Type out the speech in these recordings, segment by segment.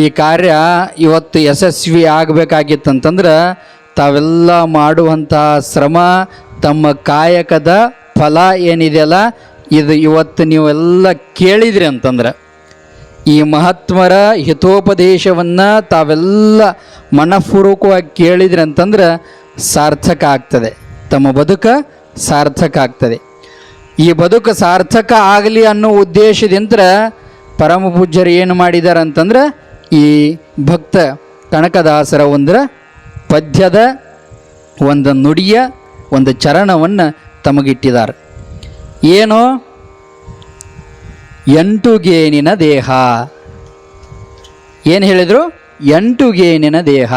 ಈ ಕಾರ್ಯ ಇವತ್ತು ಯಶಸ್ವಿ ಆಗಬೇಕಾಗಿತ್ತಂತಂದ್ರೆ ತಾವೆಲ್ಲ ಮಾಡುವಂತಹ ಶ್ರಮ, ತಮ್ಮ ಕಾಯಕದ ಫಲ ಏನಿದೆಯಲ್ಲ, ಇದು ಇವತ್ತು ನೀವೆಲ್ಲ ಕೇಳಿದ್ರಿ ಅಂತಂದ್ರೆ, ಈ ಮಹಾತ್ಮರ ಹಿತೋಪದೇಶವನ್ನು ತಾವೆಲ್ಲ ಮನಃಪೂರ್ವಕವಾಗಿ ಕೇಳಿದ್ರಿ ಅಂತಂದ್ರೆ ಸಾರ್ಥಕ ಆಗ್ತದೆ. ತಮ್ಮ ಬದುಕ ಸಾರ್ಥಕ ಆಗ್ತದೆ. ಈ ಬದುಕು ಸಾರ್ಥಕ ಆಗಲಿ ಅನ್ನೋ ಉದ್ದೇಶದಿಂದ ಪರಮ ಪೂಜ್ಯರು ಏನು ಮಾಡಿದ್ದಾರೆ ಅಂತಂದ್ರೆ ಈ ಭಕ್ತ ಕನಕದಾಸರ ಒಂದರ ಪದ್ಯದ ಒಂದು ನುಡಿಯ ಒಂದು ಚರಣವನ್ನು ತಮಗಿಟ್ಟಿದ್ದಾರೆ ಏನು? ಎಂಟು ಗೇನಿನ ದೇಹ. ಏನು ಹೇಳಿದರು? ಎಂಟು ಗೇನಿನ ದೇಹ.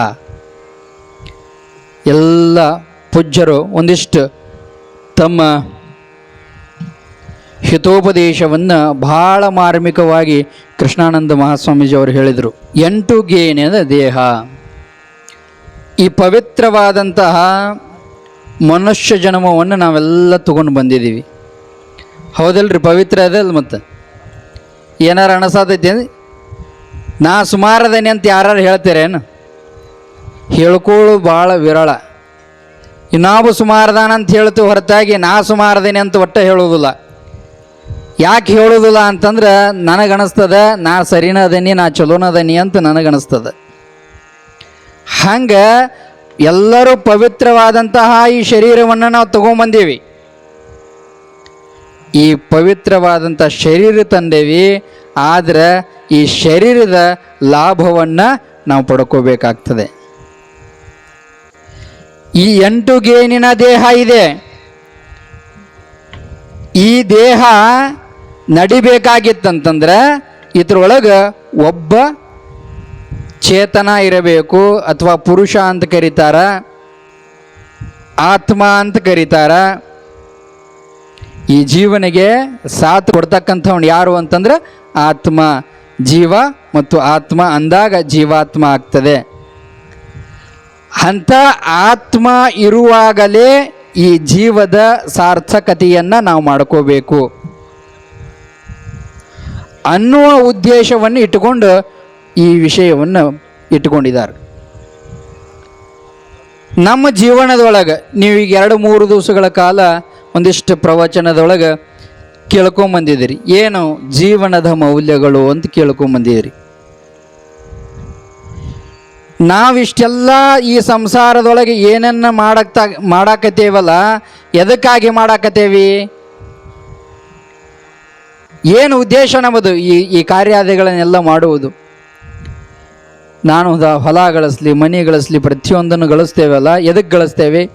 ಎಲ್ಲ ಪೂಜ್ಯರು ಒಂದಿಷ್ಟು ತಮ್ಮ ಹಿತೋಪದೇಶವನ್ನು ಬಹಳ ಮಾರ್ಮಿಕವಾಗಿ ಕೃಷ್ಣಾನಂದ ಮಹಾಸ್ವಾಮೀಜಿಯವರು ಹೇಳಿದರು. ಎಂಟು ಗೇನಿನ ದೇಹ. ಈ ಪವಿತ್ರವಾದಂತಹ ಮನುಷ್ಯ ಜನ್ಮವನ್ನು ನಾವೆಲ್ಲ ತಗೊಂಡು ಬಂದಿದ್ದೀವಿ. ಹೌದಲ್ರಿ? ಪವಿತ್ರ ಅದಲ್ಲ ಮತ್ತು? ಏನಾರು ಅಣಸಾತೈತಿ ನಾ ಸುಮಾರದೇನೆ ಅಂತ ಯಾರು ಹೇಳ್ತೀರೇನು ಹೇಳ್ಕೊಳ್ಳು ಭಾಳ ವಿರಳ. ನಾವು ಸುಮಾರದಾನ ಅಂತ ಹೇಳ್ತೀವಿ ಹೊರತಾಗಿ ನಾ ಸುಮಾರದೇನೆ ಅಂತ ಒಟ್ಟೆ ಹೇಳೋದಿಲ್ಲ ಯಾಕೆ ಹೇಳೋದಿಲ್ಲ ಅಂತಂದ್ರೆ ನನಗನಸ್ತದೆ, ನಾ ಸರಿನ ನಾ ಚಲೋನ ಅಂತ ನನಗನಸ್ತದೆ. ಹಂಗೆ ಎಲ್ಲರೂ ಪವಿತ್ರವಾದಂತಹ ಈ ಶರೀರವನ್ನು ನಾವು ತಗೊಂಬಂದೀವಿ. ಈ ಪವಿತ್ರವಾದಂಥ ಶರೀರ ತಂದೇವಿ, ಆದರೆ ಈ ಶರೀರದ ಲಾಭವನ್ನು ನಾವು ಪಡ್ಕೋಬೇಕಾಗ್ತದೆ. ಈ ಎಂಟು ಗೇನಿನ ದೇಹ ಇದೆ. ಈ ದೇಹ ನಡಿಬೇಕಾಗಿತ್ತಂತಂದ್ರೆ ಇದ್ರೊಳಗೆ ಒಬ್ಬ ಚೇತನ ಇರಬೇಕು ಅಥವಾ ಪುರುಷ ಅಂತ ಕರೀತಾರ, ಆತ್ಮ ಅಂತ ಕರೀತಾರ. ಈ ಜೀವನಿಗೆ ಸಾಥ್ ಕೊಡ್ತಕ್ಕಂಥವ್ನು ಯಾರು ಅಂತಂದ್ರೆ ಆತ್ಮ. ಜೀವ ಮತ್ತು ಆತ್ಮ ಅಂದಾಗ ಜೀವಾತ್ಮ ಆಗ್ತದೆ. ಅಂಥ ಆತ್ಮ ಇರುವಾಗಲೇ ಈ ಜೀವದ ಸಾರ್ಥಕತೆಯನ್ನು ನಾವು ಮಾಡ್ಕೋಬೇಕು. ಅನ್ನುವ ಉದ್ದೇಶವನ್ನು ಇಟ್ಟುಕೊಂಡು ಈ ವಿಷಯವನ್ನು ಇಟ್ಟುಕೊಂಡಿದ್ದಾರೆ. ನಮ್ಮ ಜೀವನದೊಳಗೆ ನೀವು ಈಗ ಎರಡು ಮೂರು ದಿವಸಗಳ ಕಾಲ ಒಂದಿಷ್ಟು ಪ್ರವಚನದೊಳಗೆ ಕೇಳ್ಕೊಂಬಂದಿದ್ದೀರಿ. ಏನು ಜೀವನದ ಮೌಲ್ಯಗಳು ಅಂತ ಕೇಳ್ಕೊಂಬಂದಿದ್ದೀರಿ. ನಾವಿಷ್ಟೆಲ್ಲ ಈ ಸಂಸಾರದೊಳಗೆ ಏನನ್ನ ಮಾಡಕ್ತ ಮಾಡಾಕತ್ತೇವಲ್ಲ, ಎದಕ್ಕಾಗಿ ಮಾಡಾಕತ್ತೇವಿ? ಏನು ಉದ್ದೇಶ ನಮ್ಮದು ಈ ಈ ಕಾರ್ಯಾದಿಗಳನ್ನೆಲ್ಲ ಮಾಡುವುದು? ನಾನು ಹೊಲ ಗಳಿಸ್ಲಿ, ಮನೆ ಗಳಿಸ್ಲಿ, ಪ್ರತಿಯೊಂದನ್ನು ಗಳಿಸ್ತೇವಲ್ಲ ಎದಕ್ಕೆ ಗಳಿಸ್ತೇವೆ?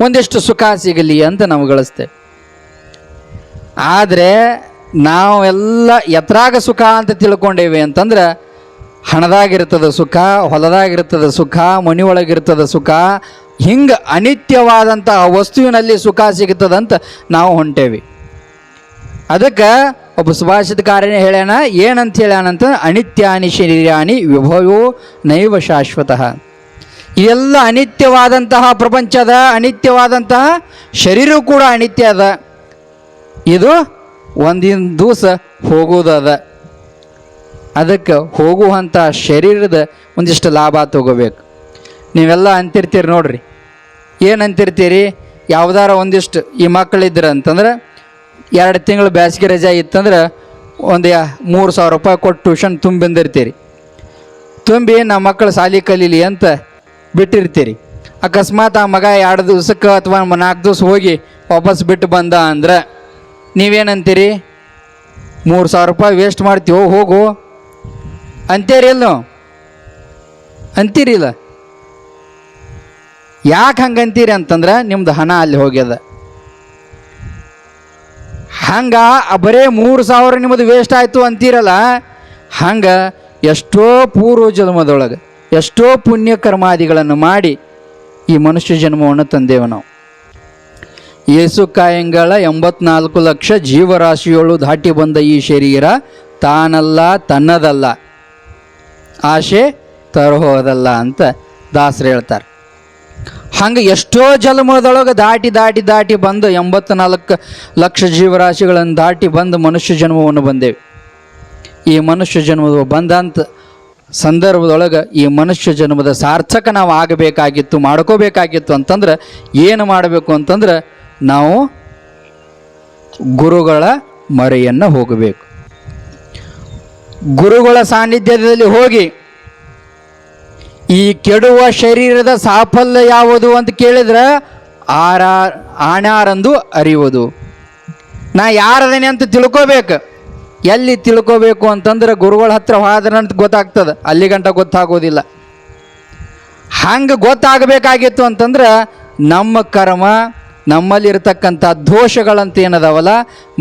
ಒಂದಿಷ್ಟು ಸುಖ ಸಿಗಲಿ ಅಂತ ನಾವು ಗಳಿಸ್ತೇವೆ. ಆದರೆ ನಾವೆಲ್ಲ ಎತ್ರಾಗ ಸುಖ ಅಂತ ತಿಳ್ಕೊಂಡೇವೆ ಅಂತಂದ್ರೆ ಹಣದಾಗಿರ್ತದ ಸುಖ, ಹೊಲದಾಗಿರ್ತದ ಸುಖ, ಮನೆಯೊಳಗಿರ್ತದ ಸುಖ, ಹಿಂಗೆ ಅನಿತ್ಯವಾದಂತಹ ವಸ್ತುವಿನಲ್ಲಿ ಸುಖ ಸಿಗ್ತದಂತ ನಾವು ಹೊಂಟೇವಿ. ಅದಕ್ಕೆ ಒಬ್ಬ ಸುಭಾಷಿತಕಾರನೇ ಹೇಳ್ಯಾನ, ಏನಂತ ಹೇಳ್ಯಾನಂತ, ಅನಿತ್ಯಾನಿ ಶರೀರಾನಿ ವಿಭವೋ ನೈವ ಶಾಶ್ವತಃ. ಇವೆಲ್ಲ ಅನಿತ್ಯವಾದಂತಹ ಪ್ರಪಂಚದ ಅನಿತ್ಯವಾದಂತಹ ಶರೀರ ಕೂಡ ಅನಿತ್ಯ ಅದ. ಇದು ಒಂದಿನ ದಿವಸ ಹೋಗೋದದ ಅದಕ್ಕೆ ಹೋಗುವಂಥ ಶರೀರದ ಒಂದಿಷ್ಟು ಲಾಭ ತಗೋಬೇಕು. ನೀವೆಲ್ಲ ಅಂತಿರ್ತೀರಿ ನೋಡ್ರಿ. ಏನು ಅಂತಿರ್ತೀರಿ ಯಾವ್ದಾರ ಒಂದಿಷ್ಟು ಈ ಮಕ್ಕಳಿದ್ರ ಅಂತಂದ್ರೆ ಎರಡು ತಿಂಗಳು ಬೇಸಿಗೆ ರಜೆ ಇತ್ತಂದ್ರೆ ಒಂದು ಯಾ- ಮೂರು ಸಾವಿರ ರೂಪಾಯಿ ಕೊಟ್ಟು ಟ್ಯೂಷನ್ ತುಂಬಿ ಬಂದಿರ್ತೀರಿ. ತುಂಬಿ ನಮ್ಮ ಮಕ್ಕಳು ಶಾಲಿ ಕಲೀಲಿ ಅಂತ ಬಿಟ್ಟಿರ್ತೀರಿ. ಅಕಸ್ಮಾತ್ ಆ ಮಗ ಎರಡು ದಿವ್ಸಕ್ಕೆ ಅಥವಾ ನಾಲ್ಕು ದಿವ್ಸ ಹೋಗಿ ವಾಪಸ್ ಬಿಟ್ಟು ಬಂದ ಅಂದ್ರೆ ನೀವೇನಂತೀರಿ? ಮೂರು ಸಾವಿರ ರೂಪಾಯಿ ವೇಸ್ಟ್ ಮಾಡ್ತೀವೋ, ಹೋಗು ಅಂತೀರಿ ಇಲ್ಲ ಅಂತೀರಿ ಅಂತೀರಿಲ್ಲ ಯಾಕೆ ಹಂಗಂತೀರಿ ಅಂತಂದ್ರೆ ನಿಮ್ದು ಹಣ ಅಲ್ಲಿ ಹೋಗ್ಯದ. ಹಂಗ ಬರೇ ಮೂರು ಸಾವಿರ ನಿಮ್ಮದು ವೇಸ್ಟ್ ಆಯಿತು ಅಂತೀರಲ್ಲ, ಹಂಗೆ ಎಷ್ಟೋ ಪೂರ್ವ ಜನ್ಮದೊಳಗೆ, ಎಷ್ಟೋ ಪುಣ್ಯ ಕರ್ಮಾದಿಗಳನ್ನು ಮಾಡಿ ಈ ಮನುಷ್ಯ ಜನ್ಮವನ್ನು ತಂದೇವು ನಾವು. ಯೇಸು ಕಾಯಂಗಳ ಎಂಬತ್ನಾಲ್ಕು ಲಕ್ಷ ಜೀವರಾಶಿಯೊಳು ದಾಟಿ ಬಂದ ಈ ಶರೀರ ತಾನಲ್ಲ, ತನ್ನದಲ್ಲ. ಆಶೆ ತರಹೋದಲ್ಲ ಅಂತ ದಾಸರು ಹೇಳ್ತಾರೆ. ಹಂಗೆ ಎಷ್ಟೋ ಜನ್ಮದೊಳಗೆ ದಾಟಿ ದಾಟಿ ದಾಟಿ ಬಂದು ಎಂಬತ್ನಾಲ್ಕು ಲಕ್ಷ ಜೀವರಾಶಿಗಳನ್ನು ದಾಟಿ ಬಂದು ಮನುಷ್ಯ ಜನ್ಮವನ್ನು ಬಂದೇವೆ. ಈ ಮನುಷ್ಯ ಜನ್ಮದ ಬಂದಂಥ ಸಂದರ್ಭದೊಳಗೆ ಈ ಮನುಷ್ಯ ಜನ್ಮದ ಸಾರ್ಥಕ ನಾವು ಆಗಬೇಕಾಗಿತ್ತು, ಮಾಡ್ಕೋಬೇಕಾಗಿತ್ತು ಅಂತಂದ್ರೆ ಏನು ಮಾಡಬೇಕು ಅಂತಂದ್ರೆ ನಾವು ಗುರುಗಳ ಮರೆಯನ್ನು ಹೋಗಬೇಕು. ಗುರುಗಳ ಸಾನ್ನಿಧ್ಯದಲ್ಲಿ ಹೋಗಿ ಈ ಕೆಡುವ ಶರೀರದ ಸಾಫಲ್ಯ ಯಾವುದು ಅಂತ ಕೇಳಿದ್ರೆ ಆರ ಆಣಾರಂದು ಅರಿಯುವುದು. ನಾ ಯಾರದೇನೆ ಅಂತ ತಿಳ್ಕೋಬೇಕು. ಎಲ್ಲಿ ತಿಳ್ಕೋಬೇಕು ಅಂತಂದ್ರೆ ಗುರುಗಳ ಹತ್ರ ಅಂತ ಗೊತ್ತಾಗ್ತದೆ. ಅಲ್ಲಿ ಗಂಟ ಗೊತ್ತಾಗೋದಿಲ್ಲ. ಹಂಗೆ ಗೊತ್ತಾಗಬೇಕಾಗಿತ್ತು ಅಂತಂದ್ರೆ ನಮ್ಮ ಕರ್ಮ, ನಮ್ಮಲ್ಲಿರ್ತಕ್ಕಂಥ ದೋಷಗಳಂತ ಏನದಾವಲ್ಲ?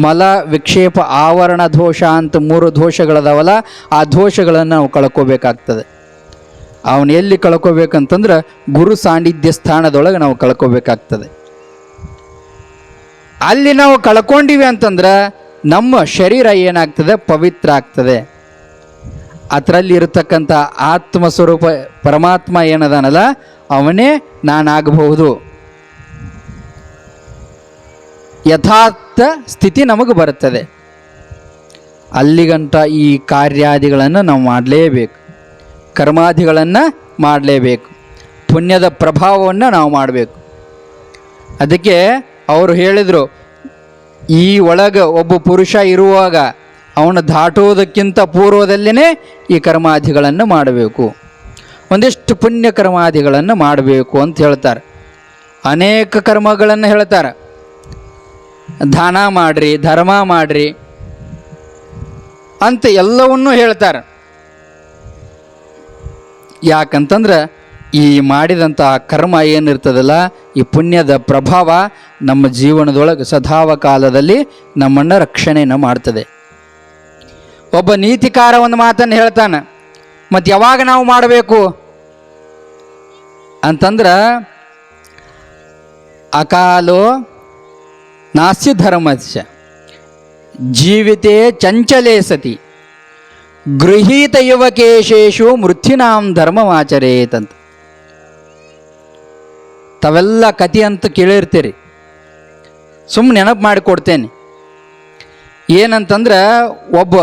ಮಲ, ವಿಕ್ಷೇಪ, ಆವರಣ ದೋಷ ಅಂತ ಮೂರು ದೋಷಗಳದಾವಲ್ಲ? ಆ ದೋಷಗಳನ್ನು ನಾವು ಕಳ್ಕೋಬೇಕಾಗ್ತದೆ. ಅವನು ಎಲ್ಲಿ ಕಳ್ಕೋಬೇಕಂತಂದ್ರೆ ಗುರು ಸಾನ್ನಿಧ್ಯ ಸ್ಥಾನದೊಳಗೆ ನಾವು ಕಳ್ಕೋಬೇಕಾಗ್ತದೆ. ಅಲ್ಲಿ ನಾವು ಕಳ್ಕೊಂಡಿವಿ ಅಂತಂದ್ರೆ ನಮ್ಮ ಶರೀರ ಏನಾಗ್ತದೆ? ಪವಿತ್ರ ಆಗ್ತದೆ. ಅದರಲ್ಲಿ ಇರತಕ್ಕಂಥ ಆತ್ಮ ಸ್ವರೂಪ ಪರಮಾತ್ಮ ಏನದಾನಲ್ಲ? ಅವನೇ ನಾನಾಗಬಹುದು. ಯಥಾರ್ಥ ಸ್ಥಿತಿ ನಮಗೆ ಬರುತ್ತದೆ ಅಲ್ಲಿಗಂಟ ಈ ಕಾರ್ಯಾದಿಗಳನ್ನು ನಾವು ಮಾಡಲೇಬೇಕು. ಕರ್ಮಾದಿಗಳನ್ನು ಮಾಡಲೇಬೇಕು. ಪುಣ್ಯದ ಪ್ರಭಾವವನ್ನು ನಾವು ಮಾಡಬೇಕು. ಅದಕ್ಕೆ ಅವರು ಹೇಳಿದರು, ಈ ಒಳಗೆ ಒಬ್ಬ ಪುರುಷ ಇರುವಾಗ ಅವನು ದಾಟುವುದಕ್ಕಿಂತ ಪೂರ್ವದಲ್ಲೇ ಈ ಕರ್ಮಾದಿಗಳನ್ನು ಮಾಡಬೇಕು. ಒಂದಿಷ್ಟು ಪುಣ್ಯ ಕರ್ಮಾದಿಗಳನ್ನು ಮಾಡಬೇಕು ಅಂತ ಹೇಳ್ತಾರೆ. ಅನೇಕ ಕರ್ಮಗಳನ್ನು ಹೇಳ್ತಾರೆ. ದಾನ ಮಾಡ್ರಿ, ಧರ್ಮ ಮಾಡ್ರಿ ಅಂತ ಎಲ್ಲವನ್ನೂ ಹೇಳ್ತಾರೆ. ಯಾಕಂತಂದ್ರೆ ಈ ಮಾಡಿದಂಥ ಕರ್ಮ ಏನಿರ್ತದಲ್ಲ, ಈ ಪುಣ್ಯದ ಪ್ರಭಾವ ನಮ್ಮ ಜೀವನದೊಳಗೆ ಸದಾವ ಕಾಲದಲ್ಲಿ ನಮ್ಮನ್ನು ರಕ್ಷಣೆಯನ್ನು ಮಾಡ್ತದೆ. ಒಬ್ಬ ನೀತಿಕಾರ ಒಂದು ಮಾತನ್ನು ಹೇಳ್ತಾನೆ ಮತ್ತು ಯಾವಾಗ ನಾವು ಮಾಡಬೇಕು? ಅಂತಂದ್ರೆ, ಅಕಾಲೋ ನಾಸ್ತಿ ಧರ್ಮಸ್ಯ, ಜೀವಿತೇ ಚಂಚಲೇ ಸತಿ ಗೃಹೀತ ಯುವಕೇಶೇಷು ಮೃತ್ಯುನಾಂ ಧರ್ಮವಾಚರೇತಂತ. ತಾವೆಲ್ಲ ಕತಿ ಅಂತ ಕೇಳಿರ್ತೀರಿ. ಸುಮ್ಮನೆ ನೆನಪು ಮಾಡಿಕೊಡ್ತೇನೆ. ಏನಂತಂದ್ರೆ, ಒಬ್ಬ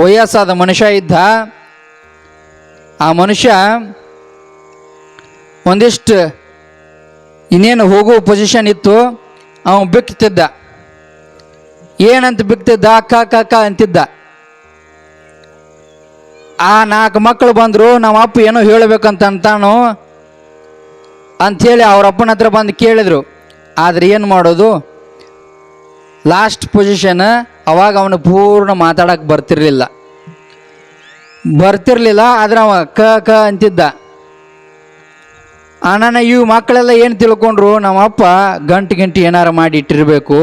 ವಯಸ್ಸಾದ ಮನುಷ್ಯ ಇದ್ದ, ಆ ಮನುಷ್ಯ ಒಂದಿಷ್ಟು ಇನ್ನೇನು ಹೋಗೋ ಪೊಸಿಷನ್ ಇತ್ತು, ಅವನು ಬಿಕ್ತಿದ್ದ. ಏನಂತ ಬಿಕ್ತಿದ್ದ? ಅಕ್ಕ ಅಕ್ಕ ಅಂತಿದ್ದ. ಆ ನಾಲ್ಕು ಮಕ್ಕಳು ಬಂದರು ನಮ್ಮ ಅಪ್ಪ ಏನೋ ಹೇಳಬೇಕಂತ ಅಂತಾನು ಅಂಥೇಳಿ ಅಪ್ಪನ ಹತ್ರ ಬಂದು ಕೇಳಿದರು. ಆದರೆ ಏನು ಮಾಡೋದು? ಲಾಸ್ಟ್ ಪೊಸಿಷನ್ ಅವಾಗ ಅವನು ಪೂರ್ಣ ಮಾತಾಡೋಕೆ ಬರ್ತಿರ್ಲಿಲ್ಲ. ಬರ್ತಿರ್ಲಿಲ್ಲ, ಆದ್ರೆ ಅವ ಕ ಕ ಅಂತಿದ್ದ. ಅಣ್ಣನ ಇವು ಮಕ್ಕಳೆಲ್ಲ ಏನು ತಿಳ್ಕೊಂಡ್ರು? ನಮ್ಮ ಅಪ್ಪ ಗಂಟು ಗಂಟು ಏನಾರು ಮಾಡಿ ಇಟ್ಟಿರಬೇಕು.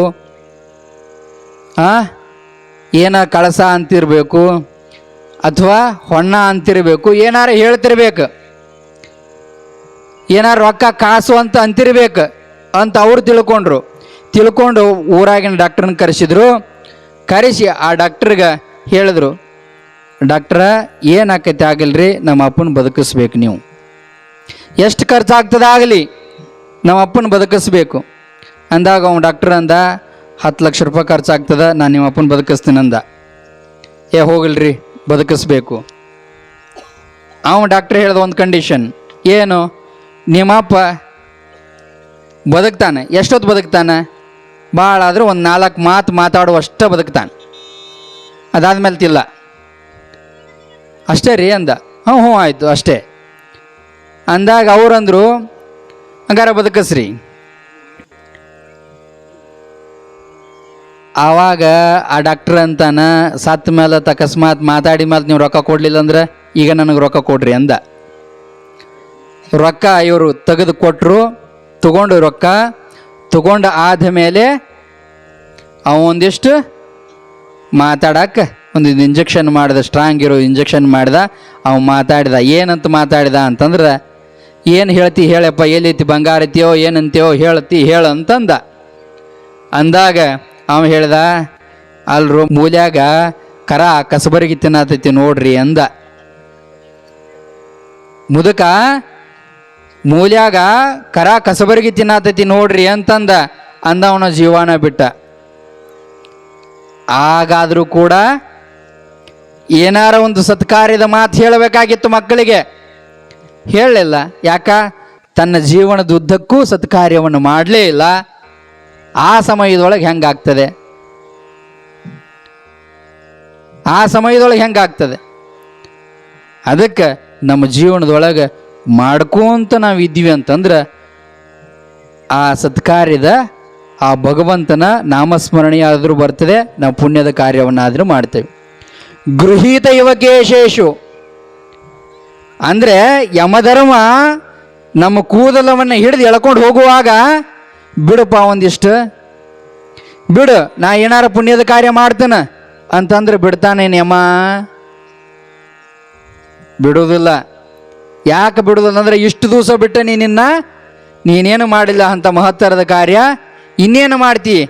ಹಾಂ ಏನ ಕಳಸ ಅಂತಿರಬೇಕು? ಅಥವಾ ಹೊಣ್ಣ ಅಂತಿರಬೇಕು, ಏನಾರ ಹೇಳ್ತಿರ್ಬೇಕು. ಏನಾರ ರೊಕ್ಕ ಕಾಸು ಅಂತ ಅಂತಿರ್ಬೇಕು ಅಂತ ಅವ್ರು ತಿಳ್ಕೊಂಡ್ರು. ತಿಳ್ಕೊಂಡು ಊರಾಗಿನ ಡಾಕ್ಟ್ರನ್ನ ಕರೆಸಿದ್ರು. ಕರೆಸಿ ಆ ಡಾಕ್ಟ್ರಿಗೆ ಹೇಳಿದ್ರು, ಡಾಕ್ಟ್ರ, ಏನಾಕೈತೆ ಆಗಲ್ರಿ? ನಮ್ಮ ಅಪ್ಪನ ಬದುಕಿಸ್ಬೇಕು ನೀವು. ಎಷ್ಟು ಖರ್ಚಾಗ್ತದೆ ಆಗಲಿ? ನಮ್ಮ ಅಪ್ಪನ ಬದುಕಿಸ್ಬೇಕು. ಅಂದಾಗ ಅವ್ನು ಡಾಕ್ಟ್ರ್ ಅಂದ, ಹತ್ತು ಲಕ್ಷ ರೂಪಾಯಿ ಖರ್ಚಾಗ್ತದೆ, ನಾನು ನಿಮ್ಮ ಅಪ್ಪನ ಬದುಕಿಸ್ತೀನಿ ಅಂದ ಏ, ಹೋಗಲ್ರಿ. ಬದುಕಿಸ್ಬೇಕು. ಅವ ಡಾಕ್ಟ್ರ್ ಹೇಳಿದ ಒಂದು ಕಂಡೀಷನ್ ಏನು? ನಿಮ್ಮಪ್ಪ ಬದುಕ್ತಾನೆ, ಎಷ್ಟೊತ್ತು ಬದುಕ್ತಾನೆ? ಭಾಳ ಆದರೂ ಒಂದು ನಾಲ್ಕು ಮಾತು ಮಾತಾಡುವಷ್ಟ ಬದುಕ್ತಾನೆ. ಅದಾದ್ಮೇಲೆ ತಿಲ್ಲ. ಅಷ್ಟೇ ರೀ ಅಂದ. ಹ್ಞೂ ಹ್ಞೂ ಆಯಿತು, ಅಷ್ಟೇ. ಅಂದಾಗ ಅವ್ರಂದರು, ಹಂಗಾರ ಬದುಕಸ್ರಿ. ಆವಾಗ ಆ ಡಾಕ್ಟ್ರ್ ಅಂತಾನ ಸತ್ತ ಮೇಲೆ ಅಕಸ್ಮಾತ್ ಮಾತಾಡಿ ಮೇಲೆ ನೀವು ರೊಕ್ಕ ಕೊಡಲಿಲ್ಲ ಅಂದ್ರೆ ಈಗ ನನಗೆ ರೊಕ್ಕ ಕೊಡ್ರಿ ಅಂದ. ರೊಕ್ಕ ಇವರು ತೆಗೆದು ಕೊಟ್ಟರು ತಗೊಂಡು ರೊಕ್ಕ, ತಗೊಂಡು ಆದ ಮೇಲೆ ಅವ ಒಂದಿಷ್ಟು ಮಾತಾಡಕ್ಕೆ ಒಂದು ಇಂಜೆಕ್ಷನ್ ಮಾಡಿದ ಸ್ಟ್ರಾಂಗ್ ಇರೋ ಇಂಜೆಕ್ಷನ್ ಮಾಡಿದ, ಅವ ಮಾತಾಡಿದ. ಏನಂತ ಮಾತಾಡಿದ ಅಂತಂದ್ರೆ, ಏನು ಹೇಳ್ತಿ ಹೇಳಪ್ಪ ಎಲ್ಲೈತಿ ಬಂಗಾರ ಐತಿಯೋ, ಏನಂತೀಯೋ, ಹೇಳ್ತಿ ಹೇಳು ಅಂತಂದ. ಅಂದಾಗ ಅವ ಹೇಳ್ದ, ಅಲ್ರು, ಮೂಲ್ಯಾಗ ಕರ ಕಸಬರಿಗೆ ತಿನ್ನತೈತಿ ನೋಡ್ರಿ ಅಂದ. ಮುದುಕ, ಮೂಲ್ಯಾಗ ಕರ ಕಸಬರಿಗೆ ತಿನ್ನತೈತಿ ನೋಡ್ರಿ ಅಂತಂದ. ಅಂದ ಅವನ ಜೀವನ ಬಿಟ್ಟ. ಆಗಾದರೂ ಕೂಡ ಏನಾರ ಒಂದು ಸತ್ಕಾರ್ಯದ ಮಾತು ಹೇಳಬೇಕಾಗಿತ್ತು ಮಕ್ಕಳಿಗೆ. ಹೇಳಲಿಲ್ಲ. ಯಾಕ? ತನ್ನ ಜೀವನದುದ್ದಕ್ಕೂ ಸತ್ಕಾರ್ಯವನ್ನು ಮಾಡಲೇ ಇಲ್ಲ. ಆ ಸಮಯದೊಳಗೆ ಹೆಂಗಾಗ್ತದೆ? ಆ ಸಮಯದೊಳಗೆ ಹೆಂಗಾಗ್ತದೆ? ಅದಕ್ಕೆ ನಮ್ಮ ಜೀವನದೊಳಗೆ ಮಾಡ್ಕೊಂತ ನಾವು ಇದ್ದೀವಿ ಅಂತಂದ್ರೆ ಆ ಸತ್ಕಾರ್ಯದ ಆ ಭಗವಂತನ ನಾಮಸ್ಮರಣೆಯಾದರೂ ಬರ್ತದೆ, ನಾವು ಪುಣ್ಯದ ಕಾರ್ಯವನ್ನಾದರೂ ಮಾಡ್ತೇವೆ. ಗೃಹೀತ ಯುವಕೇಶೇಷು ಅಂದರೆ ಯಮಧರ್ಮ ನಮ್ಮ ಕೂದಲವನ್ನು ಹಿಡಿದು ಎಳ್ಕೊಂಡು ಹೋಗುವಾಗ ಬಿಡಪ್ಪ ಒಂದಿಷ್ಟು. ಬಿಡು, ನಾ ಏನಾರ ಪುಣ್ಯದ ಕಾರ್ಯ ಮಾಡ್ತೇನೆ. ಅಂತಂದ್ರೆ ಬಿಡ್ತಾನೆ ಯಮ ಬಿಡುವುದಿಲ್ಲ. ಯಾಕೆ ಬಿಡುವುದಿಲ್ಲ ಅಂದರೆ ಇಷ್ಟು ದಿವಸ ಬಿಟ್ಟೆ ನೀನಿನ್ನ ನೀನೇನು? ಮಾಡಿಲ್ಲ ಅಂತ ಮಹತ್ತರದ ಕಾರ್ಯ? ಇನ್ನೇನು ಮಾಡ್ತಿ?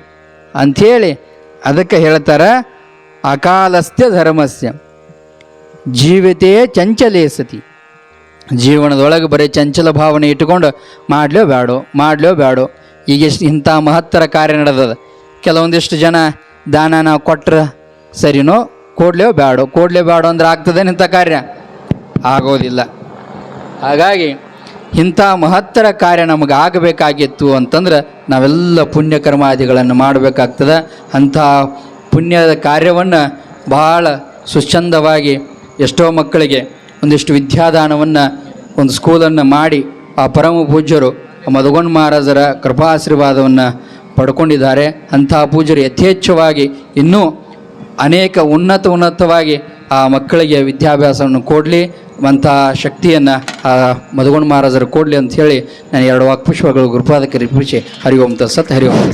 ಅಂಥೇಳಿ ಅದಕ್ಕೆ ಹೇಳ್ತಾರೆ ಅಕಾಲಸ್ಯ ಧರ್ಮಸ್ಯ. ಜೀವಿತೇ ಚಂಚಲೇ ಸತಿ. ಜೀವನದೊಳಗೆ ಬರೀ ಚಂಚಲ ಭಾವನೆ ಇಟ್ಟುಕೊಂಡು ಮಾಡ್ಲೇ ಬ್ಯಾಡೋ ಮಾಡ್ಲೇ ಬ್ಯಾಡೋ. ಈಗ ಎಷ್ಟು ಇಂಥ ಮಹತ್ತರ ಕಾರ್ಯ ನಡೆದದ. ಕೆಲವೊಂದಿಷ್ಟು ಜನ ದಾನ ನಾವು ಕೊಟ್ರೆ ಸರಿನೋ ಕೊಡ್ಲೇ ಬೇಡೋ ಕೊಡ್ಲೇ ಬ್ಯಾಡೋ ಅಂದ್ರೆ ಆಗ್ತದೆ ಇಂಥ ಕಾರ್ಯ? ಆಗೋದಿಲ್ಲ. ಹಾಗಾಗಿ ಇಂಥ ಮಹತ್ತರ ಕಾರ್ಯ ನಮಗೆ ಆಗಬೇಕಾಗಿತ್ತು ಅಂತಂದ್ರೆ ನಾವೆಲ್ಲ ಪುಣ್ಯ ಕರ್ಮಾದಿಗಳನ್ನು ಮಾಡಬೇಕಾಗ್ತದೆ. ಅಂಥ ಪುಣ್ಯದ ಕಾರ್ಯವನ್ನು ಬಹಳ ಸುಚಂದವಾಗಿ ಎಷ್ಟೋ ಮಕ್ಕಳಿಗೆ ಒಂದಿಷ್ಟು ವಿದ್ಯಾದಾನವನ್ನು ಒಂದು ಸ್ಕೂಲನ್ನು ಮಾಡಿ ಆ ಪರಮ ಪೂಜ್ಯರು ಮಧುಗೊಂಡ ಮಹಾರಾಜರ ಕೃಪಾಶೀರ್ವಾದವನ್ನು ಪಡ್ಕೊಂಡಿದ್ದಾರೆ. ಅಂಥ ಪೂಜರು ಯಥೇಚ್ಛವಾಗಿ ಇನ್ನೂ ಅನೇಕ ಉನ್ನತ ಉನ್ನತವಾಗಿ ಆ ಮಕ್ಕಳಿಗೆ ವಿದ್ಯಾಭ್ಯಾಸವನ್ನು ಕೊಡಲಿ ಅಂತಹ ಶಕ್ತಿಯನ್ನು ಆ ಮಧುಗೊಂಡ ಮಹಾರಾಜರು ಕೊಡಲಿ ಅಂತ ಹೇಳಿ ನಾನು ಎರಡು ವಾಕ್ಪುಷ್ಪಗಳು ಗುರುಪಾದಕ್ಕೆ ರಿಪಿಸಿ ಹರಿ ಓಂ ತತ್ಸತ್ ಹರಿ ಓಂ